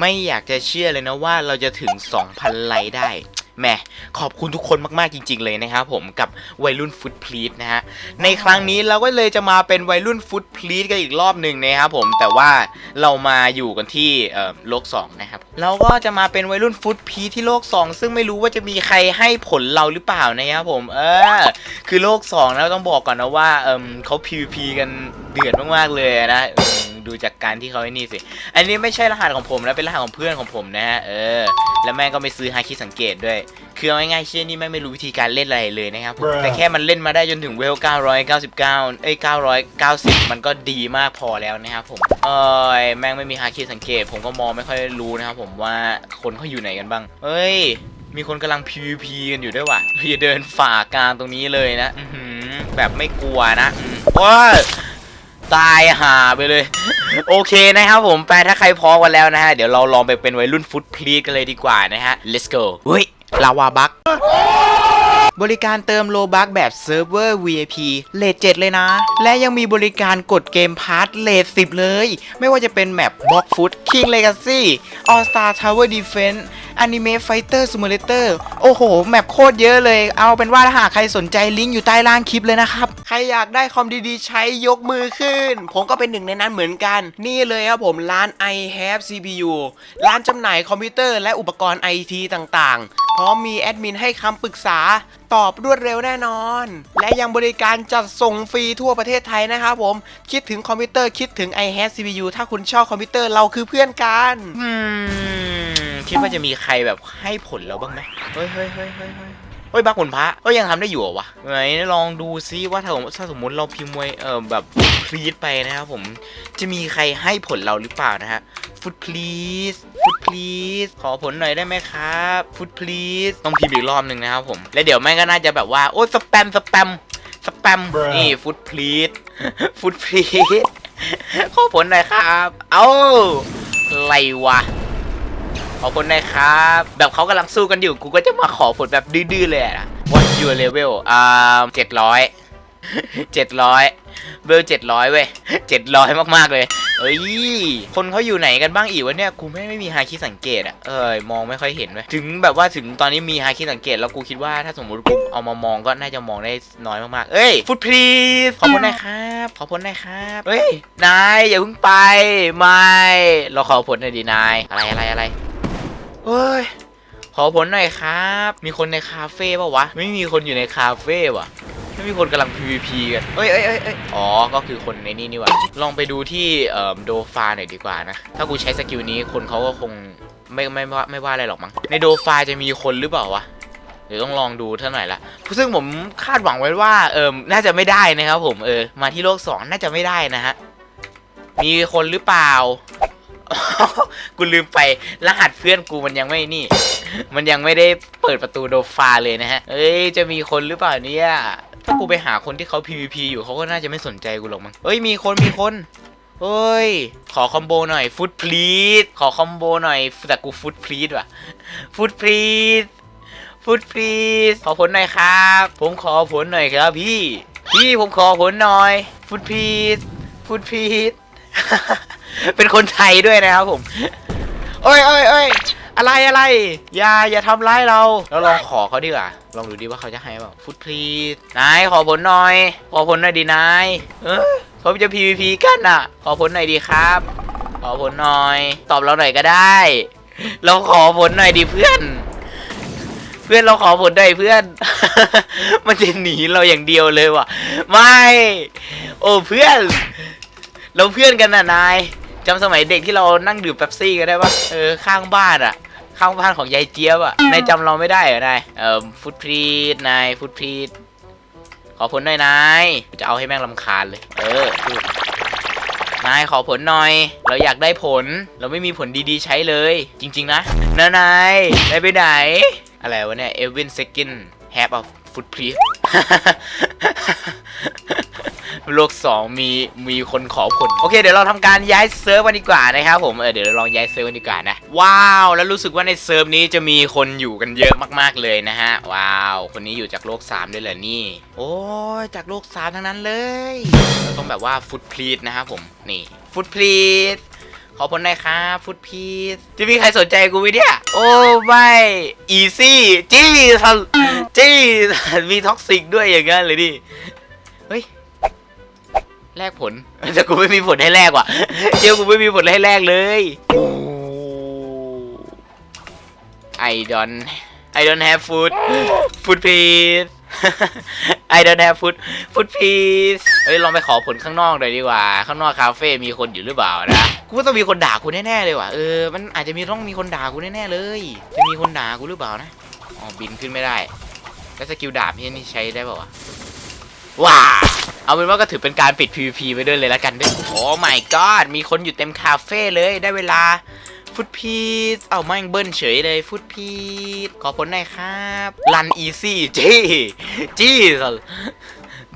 ไม่อยากจะเชื่อเลยนะว่าเราจะถึง 2,000 ไลค์ได้แหมขอบคุณทุกคนมาก ๆ จริง ๆ เลยนะครับผมกับวัยรุ่นฟุตพลีทนะฮะ ในครั้งนี้เราก็เลยจะมาเป็นวัยรุ่นฟุตพลีทกันอีกรอบหนึ่งนะครับผมแต่ว่าเรามาอยู่กันที่โลก 2 นะครับ เราก็จะมาเป็นวัยรุ่นฟุตพีทที่โลก 2 ซึ่งไม่รู้ว่าจะมีใครให้ผลเราหรือเปล่านะครับผมเออคือโลก2นะต้องบอกก่อนนะว่าเออเขา PVP กันเดือดมากๆเลยนะ ดูจากการที่เขาไอ้นี่สิ อันนี้ไม่ใช่รหัสของผมนะเป็นรหัสของเพื่อนของผมนะฮะ เออ แล้วแม่งก็ไม่ซื้อฮาคิสังเกตด้วย คือเอาง่ายๆเช่นนี่แม่งไม่รู้วิธีการเล่นอะไรเลยนะครับผม Bruh แต่แค่มันเล่นมาได้จนถึงเวล 999 เอ้ย 990 มันก็ดีมากพอแล้วนะครับผม เอ้ย แม่งไม่มีฮาคิสังเกต ผมก็มองไม่ค่อยรู้นะครับผมว่าคนเขาอยู่ไหนกันบ้างเฮ้ย มีคนกำลัง PVP กันอยู่ด้วยว่ะเราจะเดินฝ่ากลางตรงนี้เลยนะอือหือแบบไม่กลัวนะอืมโอ้ย ตายห่าไปเลย โอเคนะครับผมแปลถ้าใครพร้อมกันแล้วนะฮะ เดี๋ยวเราลองไปเป็นวัยรุ่นฟุตพลีกันเลยดีกว่านะฮะ let's go เฮ้ยลาวาบัก บริการเติมโลบักแบบเซิร์ฟเวอร์ VIP เลท7เลยนะ และยังมีบริการกดเกมพาร์ทเลท10 เลย ไม่ว่าจะเป็นแมปบล็อกฟุต King Legacy All Star Tower Defense Anime Fighter Simulator โอ้โห แมปโคตรเยอะเลย เอาเป็นว่าถ้าหากใครสนใจลิงก์อยู่ใต้ล่างคลิปเลยนะครับ ใครอยากได้คอมดีๆ ใช้ยกมือขึ้น ผมก็เป็นหนึ่งในนั้นเหมือนกัน นี่เลยครับผมร้าน i have CPU ร้านจำหน่ายคอมพิวเตอร์และอุปกรณ์ IT ต่างๆ พร้อมมีแอดมินให้คำปรึกษา ตอบรวดเร็วแน่นอน และยังบริการจัดส่งฟรีทั่วประเทศไทยนะครับผม คิดถึงคอมพิวเตอร์คิดถึง i have CPU ถ้าคุณชอบคอมพิวเตอร์เราคือเพื่อนกันคิดว่าจะมีใครแบบให้ผลเราบ้างไหมเฮ้ยเฮ้ยเฮ้ยเฮ้ย เฮ้ยเฮ้ยบักผลพระก็ยังทำได้อยู่เหรอวะไหนลองดูซิว่าถ้าถ้าสมมติเราพิมพ์ไว้เออแบบพลีดไปนะครับผมจะมีใครให้ผลเราหรือเปล่านะฮะฟุตพลีสฟุตพลีสขอผลหน่อยได้ไหมครับฟุตพลีสต้องพิมพ์อีกรอบหนึ่งนะครับผม แล้วเดี๋ยวแม่งก็น่าจะแบบว่า โอ้ยสแปมสแปมสแปม Bruh นี่ฟุตพลีสฟุตพลีสขอผลหน่อยครับ เอ้าอะไรวะ ขอผลหน่อยครับ แบบเขากำลังสู้กันอยู่ กูก็จะมาขอผลแบบดื้อๆเลยอะนะ What your level อ่าเจ็ดร้อยเจ็ดร้อยเบลเจ็ดร้อยเว้ยเจ็ดร้อยมากๆเลยเอ้ย คนเขาอยู่ไหนกันบ้างอีกวะเนี่ย กูไม่ไม่มีฮาคิสังเกตอะเอ้ย มองไม่ค่อยเห็นเว้ย ถึงแบบว่าถึงตอนนี้มีฮาคิสังเกต แล้วกูคิดว่าถ้าสมมติกูเอามามองก็น่าจะมองได้น้อยมากๆ เอ้ย ฟุตพลีสขอพ้นหน่อยครับ ขอพ้นหน่อยครับ เฮ้ย นายอย่าเพิ่งไป ไม่ เราขอผลหน่อยดีนาย อะไรอะไรอะไร เฮ้ย ขอผลหน่อยครับ มีคนในคาเฟ่ปะวะ ไม่มีคนอยู่ในคาเฟ่วะไม่มีคนกำลัง PVP กันเอ้ยเอ้ยเอ้ยเอ้ยอ๋อ ก็คือคนในนี่นี่ว่าลองไปดูที่เอ่อโดฟาหน่อยดีกว่านะ ถ้ากูใช้สกิลนี้คนเขาก็คงไม่ไม่ไม่ว่าไม่ว่าอะไรหรอกมั้ง ในโดฟาจะมีคนหรือเปล่าวะ เดี๋ยวต้องลองดูเท่าไหร่ละซึ่งผมคาดหวังไว้ว่าเออน่าจะไม่ได้นะครับผมเออ มาที่โลก 2 น่าจะไม่ได้นะฮะ มีคนหรือเปล่า กูลืมไปรหัสเพื่อนกูมันยังไม่นี่ มันยังไม่ได้เปิดประตูโดฟาเลยนะฮะ เอ้ย จะมีคนหรือเปล่าเนี่ย ถ้ากูไปหาคนที่เขา PVP อยู่เขาก็น่าจะไม่สนใจกูหรอกมั้งเอ้ย มีคน มีคนเฮ้ย ขอคอมโบหน่อยฟุตพลีดขอคอมโบหน่อยแต่กูฟุตพลีดว่ะฟุตพลีดฟุตพลีดขอผลหน่อยครับ ผมขอผลหน่อยครับพี่ พี่ผมขอผลหน่อย ฟุตพลีดฟุตพลีด เป็นคนไทยด้วยนะครับผมเอ้ยเอ้ยเอ้ยอะไรอะไร อย่าอย่าทำร้ายเรา เราลองขอเขาดีกว่า ลองดูดิว่าเขาจะให้เปล่าฟุตพลีดนายขอผลหน่อย ขอผลหน่อยดีนายเออเขาจะ PVP กันอะ ขอผลหน่อยดีครับ ขอผลหน่อย ตอบเราหน่อยก็ได้ เราขอผลหน่อยดิเพื่อน เพื่อนเราขอผลหน่อยเพื่อน มันจะหนีเราอย่างเดียวเลยว่ะ ไม่ โอ้เพื่อน เราเพื่อนกันน่ะนาย จำสมัยเด็กที่เรานั่งดื่มเป๊ปซี่กันได้ปะเออข้างบ้านอะข้างบ้านของยายเจี๊ยบอะนายจำเราไม่ได้เหรอนายเออฟุตพีดนายฟุตพีดขอผลหน่อยนายจะเอาให้แม่งลำคาญเลย เออนายขอผลหน่อย เราอยากได้ผล เราไม่มีผลดีๆใช้เลย จริง ๆ นะนะนายนายไปไหน อะไรวะเนี่ยเอวินเซกินแฮปเอาฟุตพีด โลก2มีมีคนขอผลโอเค เดี๋ยวเราทำการย้ายเซิร์ฟกันดีกว่านะครับผมเออเดี๋ยวเราลองย้ายเซิร์ฟกันดีกว่านะว้าวแล้วรู้สึกว่าในเซิร์ฟนี้จะมีคนอยู่กันเยอะมากๆเลยนะฮะว้าว คนนี้อยู่จากโลก 3 ด้วยเหรอนี่ โอ้ยจากโลก 3 ทั้งนั้นเลยเราต้องแบบว่าฟุตพลีดนะครับผมนี่ฟุตพลีดขอผลหน่อยครับฟุตพีซจะมีใครสนใจกูไหมเนี่ย โอ้ไม่อีซี่จี้สันจี้มีท็อกซิกด้วยอย่างเงั้นเลยดิ เฮ้ย แลกผลแต่กูไม่มีผลให้แลกว่ะเจ้ากูไม่มีผลให้แลกเลยโอ้ I don't I don't have food food please I don't have food food please เฮ้ยลองไปขอผลข้างนอกหน่อยดีกว่า ข้างนอกคาเฟ่มีคนอยู่หรือเปล่านะ กูว่าต้องมีคนด่ากูแน่ๆเลยว่ะ เออ มันอาจจะมีต้องมีคนด่ากูแน่ๆเลย จะมีคนด่ากูหรือเปล่านะ อ๋อบินขึ้นไม่ได้ แล้วสกิลดาบนี่ใช้ได้เปล่าวะว้า เอาเป็นว่าก็ถือเป็นการปิด PVP ไปด้วยเลยละกันด้วยโอ้ my god มีคนอยู่เต็มคาเฟ่เลยได้เวลาฟุตพีทเอาแม่งเบิ้ลเฉยเลยฟุตพีทขอผลหน่อยครับรันอีซี่จี้จี้สัส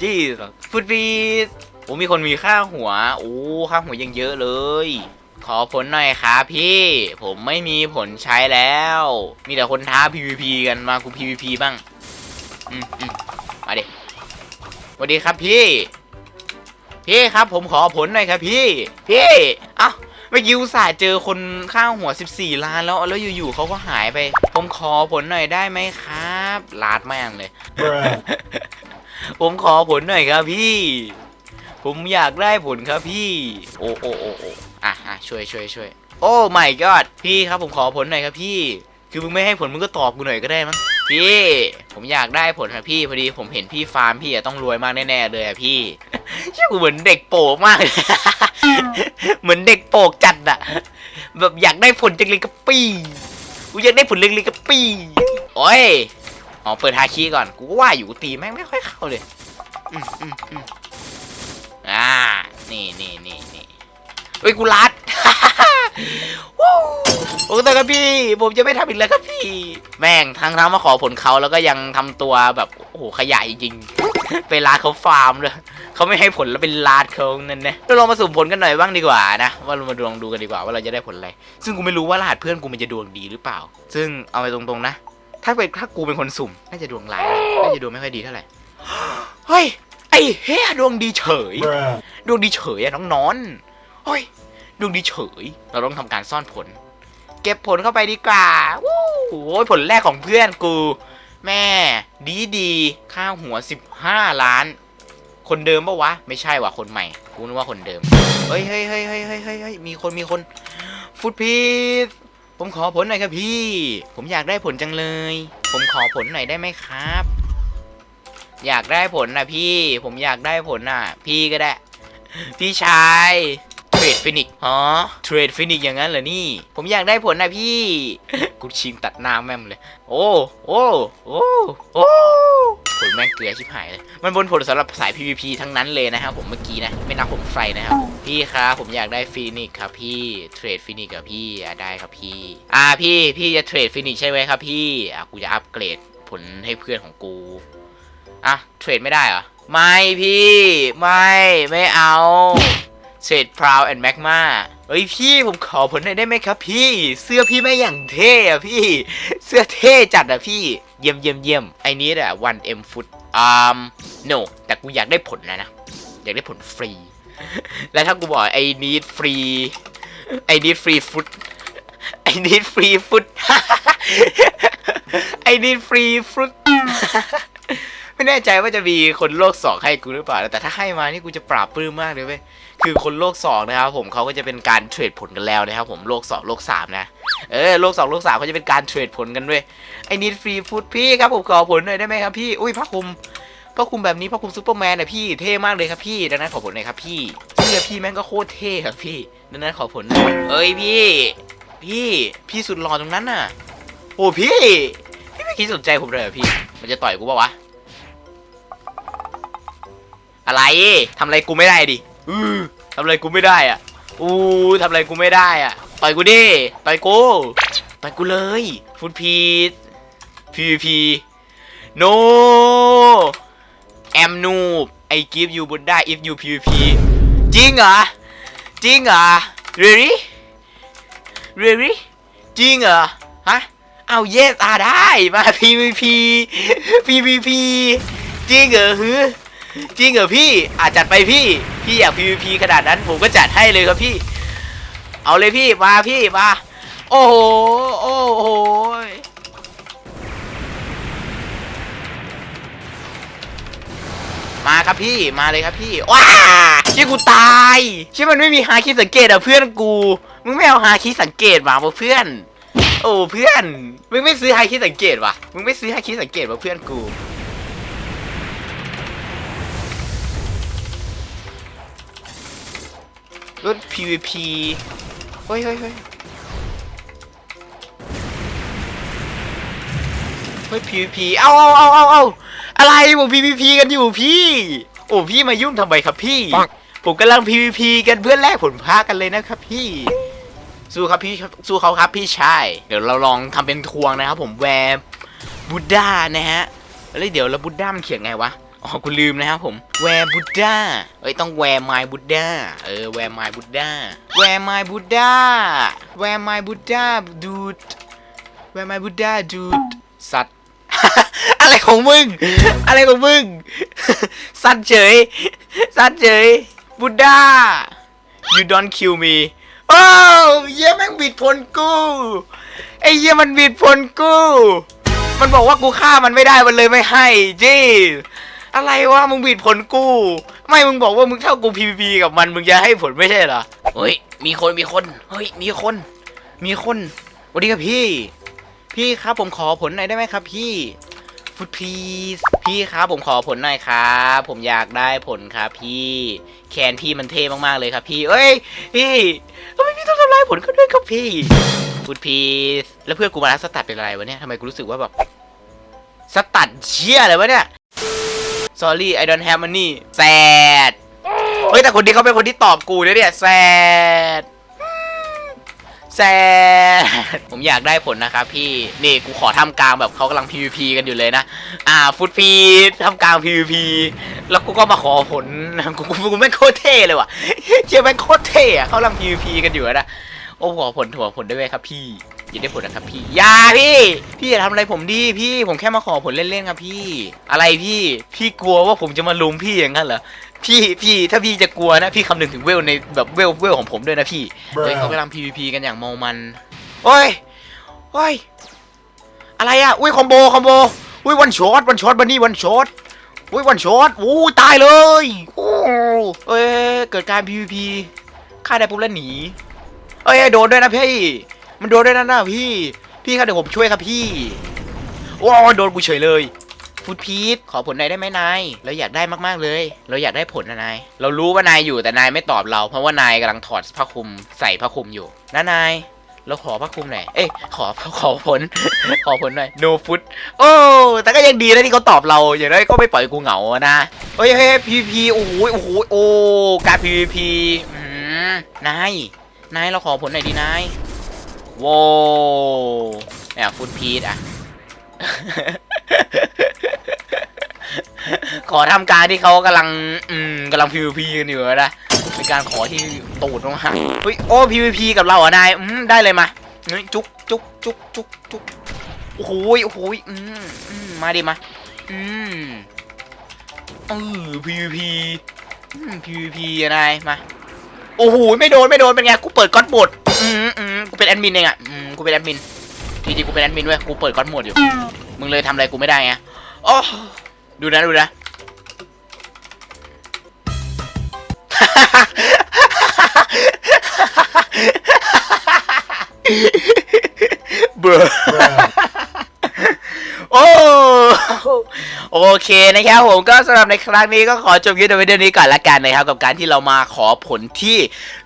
จี้สัสฟุตพีทโอ้มีคนมีค่าหัวโอ้ค่าหัวยังเยอะเลย ขอผลหน่อยครับพี่ ผมไม่มีผลใช้แล้ว มีแต่คนท้า PVP กันมากู PVP บ้าง อืมอืมมาดิ สวัสดีครับพี่ พี่ครับ ผมขอผลหน่อยครับพี่ พี่เอ้าเมื่อกี้อุตส่าห์เจอคนข้าวหัว 14 ล้านแล้วแล้วอยู่ๆเขาก็หายไป ผมขอผลหน่อยได้ไหมครับลาดแม่งเลย ผมขอผลหน่อยครับพี่ ผมอยากได้ผลครับพี่ โอ้โอ้โอ้โอ้อะอะช่วยช่วยช่วยโอ้ my god พี่ครับผมขอผลหน่อยครับพี่ คือมึงไม่ให้ผลมึงก็ตอบกูหน่อยก็ได้มั้ง พี่ ผมอยากได้ผลครับพี่พอดีผมเห็นพี่ฟาร์มพี่อะต้องรวยมากแน่ๆเลยอะพี่ใช่กูเหมือนเด็กโปกมากเลยเหมือนเด็กโปกจัดอะแบบอยากได้ผลจังเลยกับปี้กูอยากได้ผลเล็กๆกับปี้โอ้ยอ๋อเปิดฮาคีก่อนกูว่าอยู่ตีแม่งไม่ค่อยเข้าเลยอืมอืมอืมอ่านี่นี่นี่นี่ เฮ้ยกูรัดวู้โอ้แต่ครับพี่ ผมจะไม่ทำอีกแล้วครับพี่ แม่งทั้งทั้งมาขอผลเขาแล้วก็ยังทำตัวแบบโอ้โหขยายจริงไปลาดเขาฟาร์มเลยเขาไม่ให้ผลแล้วเป็นลาดเขานั่นนะเราลองมาสุ่มผลกันหน่อยบ้างดีกว่านะว่าเรามาดวงดูกันดีกว่าว่าเราจะได้ผลอะไร ซึ่งกูไม่รู้ว่ารหัสเพื่อนกูมันจะดวงดีหรือเปล่า ซึ่งเอาไปตรงๆนะ ถ้าเป็นถ้ากูเป็นคนสุ่มน่าจะดวงร้ายนะน่าจะดวงไม่ค่อยดีเท่าไหร่เฮ้ยไอ้เฮียดวงดีเฉย Bruh. ดวงดีเฉยอะน้องนอน ฮ้ยดวงดีเฉย เราต้องทำการซ่อนผล เก็บผลเข้าไปดีกว่าวู้โอ้ยผลแรกของเพื่อนกู แม่ ดีดีค่าหัว 15 ล้าน คนเดิมปะวะ ไม่ใช่ว่ะคนใหม่ กูนึกว่าคนเดิม เฮ้ยเฮ้ยเฮ้ยเฮ้ยเฮ้ยเฮ้ยมีคนมีคน ฟุตพีทผมขอผลหน่อยครับพี่ ผมอยากได้ผลจังเลย ผมขอผลหน่อยได้ไหมครับ อยากได้ผลนะพี่ ผมอยากได้ผลน่ะ พี่ก็ได้ พี่ชาย เทรดฟินิกอ๋อเทรดฟินิกอย่างนั้นเหรอนี่ ผมอยากได้ผลนะพี่ กูชิงตัดหน้าแม่มเลย โอ้โอ้โอ้โอ้ผลแม่งเกลือชิบหายเลย มันบนผลสำหรับสาย PVP ทั้งนั้นเลยนะครับผมเมื่อกี้นะ ไม่นับผมไฟนะครับผมพี่ครับผมอยากได้ฟินิกครับพี่เทรดฟินิกกับพี่อะได้ครับพี่ อ่าพี่พี่จะเทรดฟินิกใช่ไหมครับพี่อะกูจะอัปเกรดผลให้เพื่อนของกูอะเทรดไม่ได้เหรอไม่พี่ ไม่ไม่เอา เทรดพราวแอนด์แมกมาเฮ้ยพี่ผมขอผลหน่อยได้ไหมครับพี่ เสื้อพี่ไม่อย่างเท่อะพี่ เสื้อเท่จัดอะพี่ เยี่ยมเยี่ยมเยี่ยมไอ้นี้อะวันเอ็มฟุตอ่า no แต่กูอยากได้ผลนะนะ อยากได้ผลฟรี แล้วถ้ากูบอกไอ้นี้ฟรี ไอ้นี้ฟรีฟุต ไอ้นี้ฟรีฟุต ไอ้นี้ฟรีฟุต ไม่แน่ใจว่าจะมีคนโลกสองให้กูหรือเปล่า แต่ถ้าให้มานี่กูจะปราบปลื้มมากเลยเว้ย คือคนโลกสองนะครับผมเขาก็จะเป็นการเทรดผลกันแล้วนะครับผมโลกสองโลกสามนะ เออโลกสองโลกสามเขาจะเป็นการเทรดผลกันด้วยไอ้นิดฟรีฟูดพี่ครับผมขอผลหน่อยได้ไหมครับพี่ อุ้ยผ้าคลุมผ้าคลุมแบบนี้ผ้าคลุมซูเปอร์แมนนะพี่เท่มากเลยครับพี่ ดังนั้นขอผลหน่อยครับพี่เสื้อพี่แม่งก็โคตรเท่ครับพี่ ดังนั้นขอผลหน่อยเอ้ยพี่ พี่ พี่สุดหล่อตรงนั้นน่ะ โอ้พี่ พี่ไม่คิดสนใจผมเลยเหรอพี่ มันจะต่อยกูปะวะ อะไรทำอะไรกูไม่ได้ดิอือทำอะไรกูไม่ได้อะอู้ทำอะไรกูไม่ได้อะต่อยกูดิต่อยกูต่อยกูเลยฟุตพีท PVP no am noob I give you Buddha if you PVP จริงเหรอจริงเหรอ really really จริงเหรอฮะเอา yes อะได้มา PVP PVP จริงเหรอฮือ จริงเหรอพี่อาจจัดไปพี่ พี่อยาก PVP ขนาดนั้น ผมก็จัดให้เลยครับพี่ เอาเลยพี่มาพี่มา โอ้โห โอ้โหมาครับพี่มาเลยครับพี่ว้าชี่กูตายชี่มันไม่มีฮาคิสังเกตอะเพื่อนกู มึงไม่เอาฮาคิสังเกตมาว่ะเพื่อน โอ้เพื่อน มึงไม่ซื้อฮาคิสังเกตวะมึงไม่ซื้อฮาคิสังเกตว่ะเพื่อนกู รุ่น PVP เฮ้ยเฮ้ยเฮ้ยเฮ้ย PVP เอาเอาเอาเอาเอาอะไรผม PVP กันอยู่พี่ โอ้พี่มายุ่งทำไมครับพี่ปังผมกำลัง PVP กันเพื่อแลกผลพากันเลยนะครับพี่ สู้ครับพี่สู้เขาครับพี่ชายเดี๋ยวเราลองทำเป็นทวงนะครับผมแวร์บูดานะฮะแล้วเดี๋ยวแล้วบูดามันเขียนไงวะ อ๋อกูลืมนะครับผมแวร์บูดาเอ้ยต้องแวร์ไมบูดาเออแวร์ไมบูดาแวร์ไมบูดาแวร์ไมบูดาดูดแวร์ไมบูดาดูดสัตว์ อะไรของมึง อะไรของมึง สัตว์เฉย สัตว์เฉยบูดา you don't kill me โอ้เยี่ยแม่งบิดพลกูไอ้เยี่ยมันบิดพลกู มันบอกว่ากูฆ่ามันไม่ได้มันเลยไม่ให้จี อะไรวะมึงบิดผลกู ไม่มึงบอกว่ามึงเท่ากู PVP กับมันมึงจะให้ผลไม่ใช่เหรอเฮ้ยมีคนมีคนเฮ้ยมีคน มีคนสวัสดีครับพี่ พี่ครับผมขอผลหน่อยได้ไหมครับ พี่ฟุตพีสพี่ครับผมขอผลหน่อยครับผมอยากได้ผลครับ พี่แคนพี่มันเท่มากๆเลยครับ พี่เอ้ยพี่ทำไมพี่ต้องทำลายผลเขาด้วยครับพี่ฟุตพีสแล้วเพื่อนกูมาแล้วสตัดเป็นอะไรวะเนี่ยทำไมกูรู้สึกว่าแบบสตัดเชี่ยอะไรวะเนี่ย sorry I don't have money sad เฮ้ยแต่คนนี้เขาเป็นคนที่ตอบกูเนี่ยเนี่ย sad แซดผมอยากได้ผลนะครับพี่นี่กูขอทำกลางแบบเขากำลัง PVP กันอยู่เลยนะ อ่าฟุตฟีดทำกลาง PVP แล้วกูก็มาขอผลกูกูกูแม่งโคตรเท่เลยว่ะเชี่ยแม่งโคตรเท่อะเขากำลัง PVP กันอยู่นะโอ้ขอผลถั่วผลได้ไหมครับพี่ ยากได้ผลนะครับพี่อย่าพี่ พี่อย่าทำอะไรผมดิพี่ ผมแค่มาขอผลเล่นๆครับพี่ อะไรพี่ พี่กลัวว่าผมจะมาลุมพี่อย่างนั้นเหรอ พี่พี่ถ้าพี่จะกลัวนะ พี่คำนึงถึงเวลในแบบเวลเวลของผมด้วยนะพี่เฮ้ยเขากำลัง PVP กันอย่างเมามัน โอ้ย โอ้ย อะไรอะ อุ้ยคอมโบคอมโบ อุ้ยวันช็อตวันช็อตบันนี่วันช็อตอุ้ยวันช็อตอู้ยตายเลยโอ้เอ้ยเกิดการ PVP ฆ่าได้ปุ๊บแล้วหนี เอ้ยโดนด้วยนะพี่ มันโดนด้วยนะนะพี่ พี่ครับเดี๋ยวผมช่วยครับพี่โอ้ยโดนกูเฉยเลยฟูดพีทขอผลน่อยได้ไหมนายเราอยากได้มากๆเลย เราอยากได้ผลนะนายเรารู้ว่านายอยู่แต่นายไม่ตอบเรา เพราะว่านายกำลังถอดผ้าคลุมใส่ผ้าคลุมอยู่นะนายเราขอผ้าคลุมหน่อยเอ้ยขอขอผล ขอผลหน่อย no food โอ้แต่ก็ยังดีนะที่เขาตอบเราอย่างน้อยก็ไม่ปล่อยกูเหงานะเฮ้ยเฮ้ย PVP โอ้โหโอ้โหโอ้การ PVP อืมนายนายเราขอผลหน่อยดีนาย โว้เนี่ยฟูดพีทอะขอทำการที่เขากำลัง อืมกำลัง PVP กันอยู่นะเป็นการขอที่ตูดมากเฮ้ยโอ้ PVP กับเราเหรอะนายอืมได้เลยมาเฮ้ยจุกจุกจุกจุกจุกโอ้โหยโอ้โหยอืมอืมมาดิมา อืมเออ PVP อืม PVP อะนายมา โอ้โห ไม่โดน ไม่โดน เป็นไง กูเปิดก๊อตบด อืมอืมกูเป็นแอดมินเองอะอืมกูเป็นแอดมินจริงๆกูเป็นแอดมินเว้ยกูเปิดก้อนหมดอยู่ มึงเลยทำอะไรกูไม่ได้ไงโอ้ดูนะดูนะ เบอร์โอ้ โอเคนะครับผมก็สำหรับในครั้งนี้ก็ขอจบคลิปในวิดีโอนี้ก่อนละกันนะครับกับการที่เรามาขอผลที่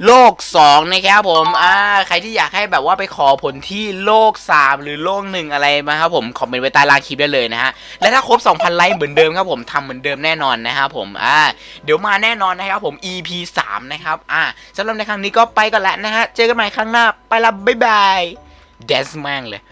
โลก 2 นะครับผมอ่าใครที่อยากให้แบบว่าไปขอผลที่โลก 3 หรือโลกหนึ่งอะไรมาครับผมคอมเมนต์ไว้ใต้ล่างคลิปได้เลยนะฮะและถ้าครบ 2,000 ไลค์เหมือนเดิมครับผมทำเหมือนเดิมแน่นอนนะครับผมอ่าเดี๋ยวมาแน่นอนนะครับผม EP 3 นะครับอ่าสำหรับในครั้งนี้ก็ไปก่อนแล้วนะฮะเจอกันใหม่ครั้งหน้าไปละบ๊ายบายเดสแมงเลย